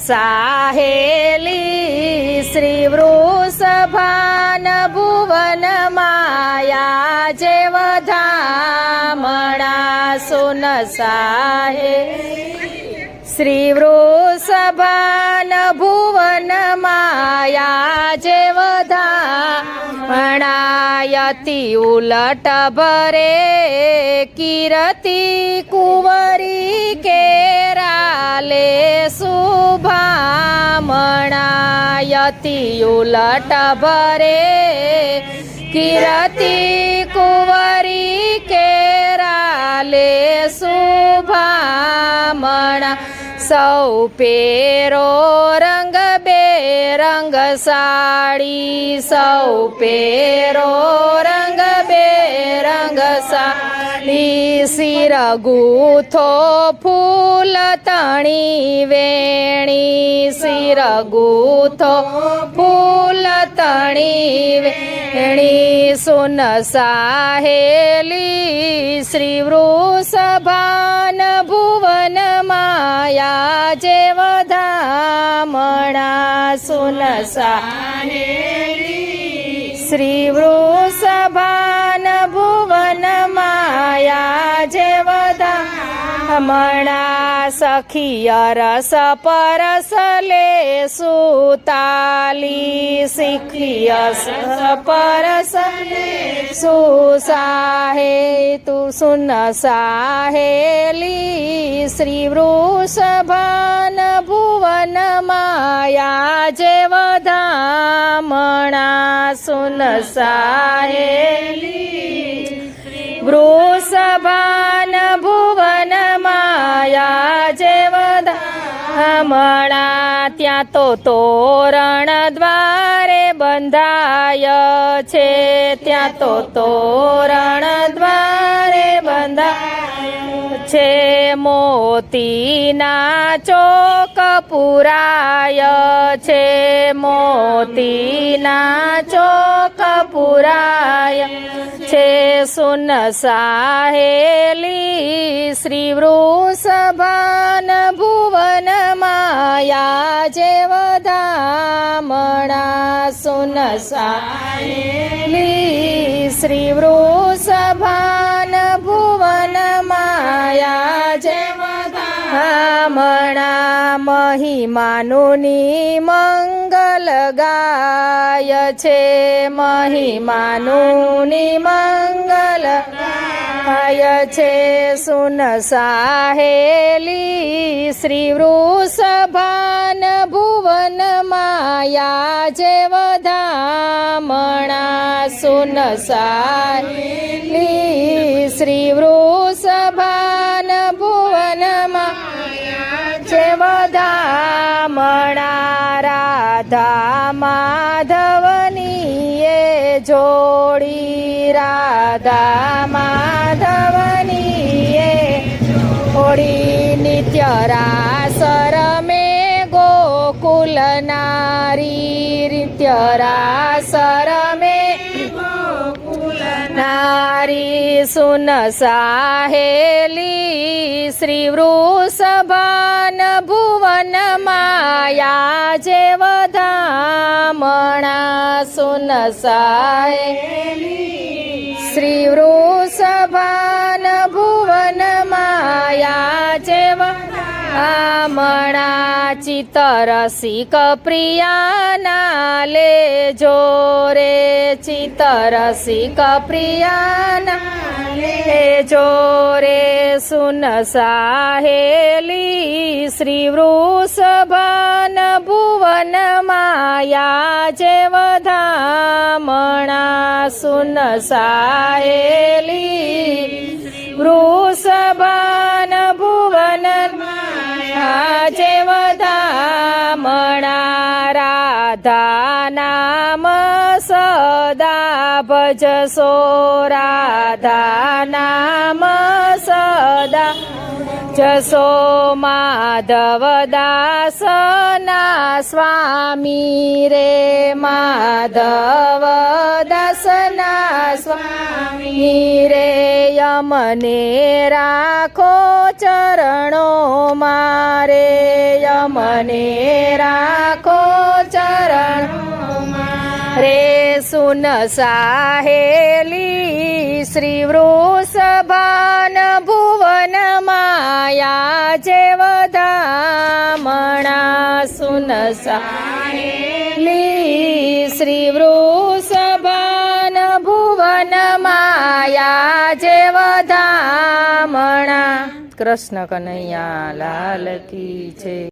સાહેલી શ્રી વૃષભાન ભુવન માયા જે વધામણા સુન સાહે શ્રી વૃષભાન ભુવન માયા જે વધામણાયતિ ઉલટ ભરે કિરતિ કુંવરી કેરાલે શુભામણાયતિ ઉલટ ભરે. કિરતિ કુંવરી કેરાલે શુભામણા. સૌ પેરો રંગ બેરંગ સાડી. સૌ પેરો શિર ગૂથો ફૂલ તણી વેણી. શિર ગૂથો ફૂલ તણી વેણી. સુન સાહેલી શ્રી વૃષભાન ભુવન માયા જે વધામણા. સુન સાહેલી શ્રી વૃષભાન વધામણા સખિય રસ પરસ લે સુતાલી શીખિય પરસ લે સુસાહે તું સુન સાહેલી શ્રી વૃષભાન ભુવન માયા જે વધામણા સુન સાહેલી વૃષભાન ભુવન વધામણા ત્યાં તો તોરણ દ્વારે બંધાય છે. ત્યાં તો તોરણ દ્વાર છે મોતીના ચોક પુરાય છે. મોતીના ચોક પુરાય છે. સુન સાહેલી શ્રી વૃષભાન ભુવન માયા જે વધામણા સુન સાહેલી શ્રી ભુવન માયા જેમ વધામણા મહિમાનુની મંગલ ગાય છે. મહિમાનુની મંગલ ગાય છે. સુન સાહેલી શ્રી વૃષભાન ભુવન માયા જે વધામણા સુન સાહેલી શ્રી વૃષભાન જે વધામણા રાધા માધવની એ જોડી રાધા માધવની એ જોડી નિત્ય રાસર મે ગોકુલ નારી નિત્ય રાસર મે નારી સુન સાહેલી શ્રી વૃષભાન ભુવન માયા જે વધામણા સુન સાહેલી શ્રી વૃષભાન ભુવન માયા જે આમણા ચિતરસિક પ્રિયાના લે જોરે ચિતરસિક પ્રિયાના લે જોરે સુન સાહેલી શ્રી વૃષભાન ભુવન માયા જે વધામણા સુન સાહેલી વૃષભાન રાધા નામ સદા ભજસો રાધા નામ સદા જસો માધવ દાસના સ્વામી રે માધવ દાસના સ્વામી રે યમને રાખો ચરણો મારે યમને રાખો રે સુન સાહેલી શ્રી વૃષભાન ભુવન માયા જે વધામણા સુન સાહેલી શ્રી વૃષભાન ભુવન માયા જે વધામણા કૃષ્ણ કનૈયા લાલ કી છે